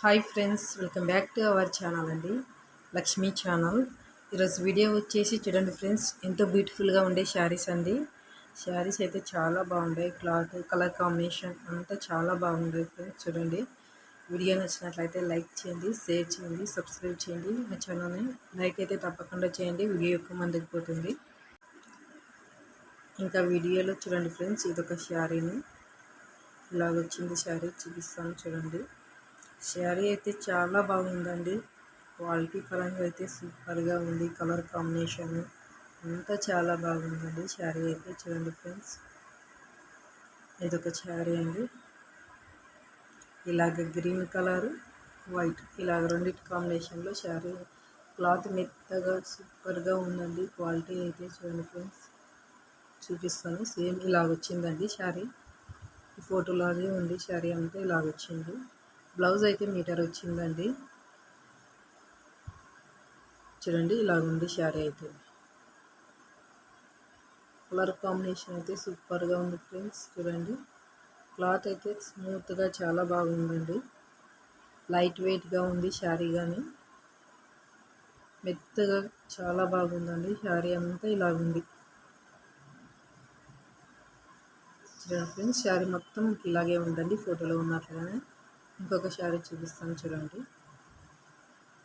Hi friends welcome back to our channel అండి. Lakshmi channel. ఈరోజు video వచ్చేసి చూడండి ఫ్రెండ్స్ ఎంతో బ్యూటిఫుల్గా ఉండే శారీస్ అండి. శారీస్ అయితే చాలా బాగుంటాయి క్లాత్ కలర్ కాంబినేషన్ అంతా చాలా బాగుంటాయి ఫ్రెండ్స్ చూడండి. వీడియో నచ్చినట్లయితే లైక్ చేయండి షేర్ చేయండి సబ్స్క్రైబ్ చేయండి. మా ఛానల్ని లైక్ అయితే తప్పకుండా చేయండి వీడియో ఎక్కువ మందికి పోతుంది. ఇంకా వీడియోలో చూడండి ఫ్రెండ్స్ ఇదొక శారీని. ఇలాగ వచ్చింది శారీ చూపిస్తాను చూడండి. శారీ అయితే చాలా బాగుందండి. క్వాలిటీ పరంగా అయితే సూపర్గా ఉంది. కలర్ కాంబినేషన్ అంతా చాలా బాగుందండి. శారీ అయితే చూడండి ఫ్రెండ్స్. ఇదొక శారీ అండి. ఇలాగ గ్రీన్ కలర్ వైట్ ఇలాగ రెండింటి కాంబినేషన్లో శారీ క్లాత్ మెత్తగా సూపర్గా ఉందండి. క్వాలిటీ అయితే చూడండి ఫ్రెండ్స్. చూపిస్తాను. సేమ్ ఇలాగ వచ్చిందండి శారీ. ఈ ఫోటోలాగే ఉంది. శారీ అంతా ఇలాగ వచ్చింది. బ్లౌజ్ అయితే మీటర్ వచ్చిందండి. చూడండి ఇలాగుంది శారీ అయితే. కలర్ కాంబినేషన్ అయితే సూపర్గా ఉంది ఫ్రెండ్స్ చూడండి. క్లాత్ అయితే స్మూత్గా చాలా బాగుందండి. లైట్ వెయిట్గా ఉంది శారీ కానీ మెత్తగా చాలా బాగుందండి శారీ అంతా ఇలాగుంది. చూడండి ఫ్రెండ్స్ శారీ మొత్తం ఇలాగే ఉందండి ఫోటోలో ఉన్నట్లుగానే. ఇంకొక శారీ చూపిస్తాను చూడండి.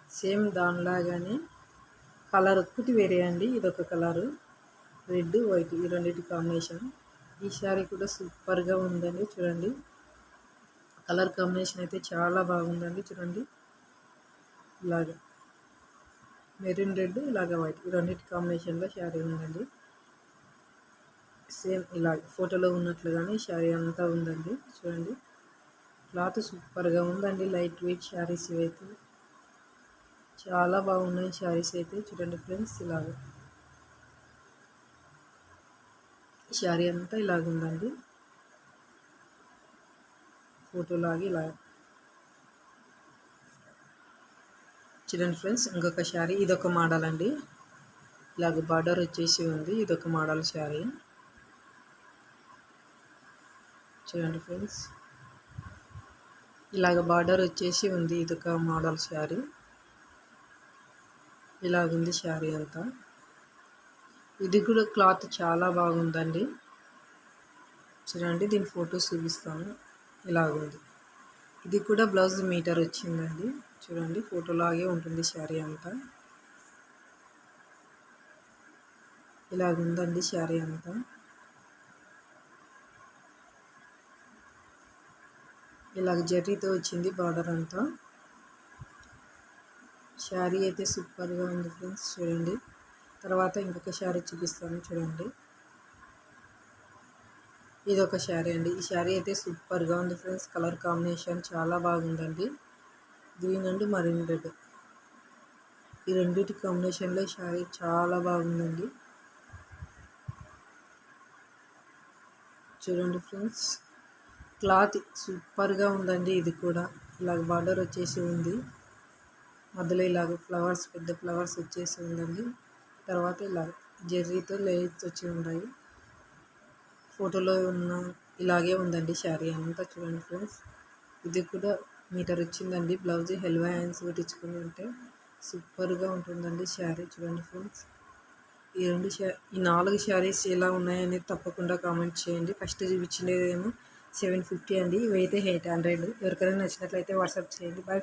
సేమ్ దానిలాగానే కలర్ ఒక్కటి వేరే అండి. ఇదొక కలరు. రెడ్ వైట్ ఈ రెండింటి కాంబినేషన్. ఈ శారీ కూడా సూపర్గా ఉందండి చూడండి. కలర్ కాంబినేషన్ అయితే చాలా బాగుందండి చూడండి. ఇలాగా మెరూన్ రెడ్ ఇలాగ వైట్ ఈ రెండింటి కాంబినేషన్లో శారీ ఉందండి. సేమ్ ఇలా ఫోటోలో ఉన్నట్లుగానే శారీ అంతా ఉందండి చూడండి. క్లాత్ సూపర్గా ఉందండి లైట్ వెయిట్ శారీస్ ఇవైతే. చాలా బాగున్నాయి శారీస్ అయితే చూడండి ఫ్రెండ్స్ ఇలాగ. శారీ అంతా ఇలాగ ఉందండి. ఫోటోలాగి ఇలా. చూడండి ఫ్రెండ్స్ ఇంకొక శారీ ఇదొక మోడల్ అండి. ఇలాగ బార్డర్ వచ్చేసి ఉంది ఇదొక మోడల్ శారీ. చూడండి ఫ్రెండ్స్. ఇలాగ బార్డర్ వచ్చేసి ఉంది ఇదొక మోడల్ శారీ. ఇలాగుంది శారీ అంతా. ఇది కూడా క్లాత్ చాలా బాగుందండి. చూడండి దీని ఫొటోస్ చూపిస్తాను. ఇలాగుంది. ఇది కూడా బ్లౌజ్ మీటర్ వచ్చిందండి. చూడండి ఫోటోలాగే ఉంటుంది శారీ అంతా. ఇలాగుందండి శారీ అంతా. ఇలాగ జర్రీతో వచ్చింది బార్డర్ అంతా. శారీ అయితే సూపర్గా ఉంది ఫ్రెండ్స్ చూడండి. తర్వాత ఇంకొక శారీ చూపిస్తాను చూడండి. ఇది ఒక శారీ అండి. ఈ శారీ అయితే సూపర్గా ఉంది ఫ్రెండ్స్ కలర్ కాంబినేషన్ చాలా బాగుందండి. గ్రీన్ అండ్ మరీన్ రెడ్ ఈ రెండింటి కాంబినేషన్లో శారీ చాలా బాగుందండి. చూడండి ఫ్రెండ్స్ క్లాత్ సూపర్గా ఉందండి ఇది కూడా. ఇలాగ బార్డర్ వచ్చేసి ఉంది. మధ్యలో ఇలాగ ఫ్లవర్స్ పెద్ద ఫ్లవర్స్ వచ్చేసి ఉందండి. తర్వాత ఇలా జెర్రీతో లేయర్స్ వచ్చి ఉన్నాయి. ఫోటోలో ఉన్న ఇలాగే ఉందండి శారీ అంతా చూడండి ఫ్రెండ్స్. ఇది కూడా మీటర్ వచ్చిందండి. బ్లౌజ్ హెల్వా హ్యాండ్స్ కుట్టించుకుని ఉంటే సూపర్గా ఉంటుందండి శారీ చూడండి ఫ్రెండ్స్. ఈ రెండు ఈ నాలుగు శారీస్ ఎలా ఉన్నాయనేది తప్పకుండా కామెంట్ చేయండి. ఫస్ట్ చూపించినదేమో సెవెన్ ఫిఫ్టీ అండి. ఇవైతే ఎయిట్ హండ్రెడ్. ఎవరికైనా నచ్చినట్లయితే వాట్సాప్ చేయండి. బాయ్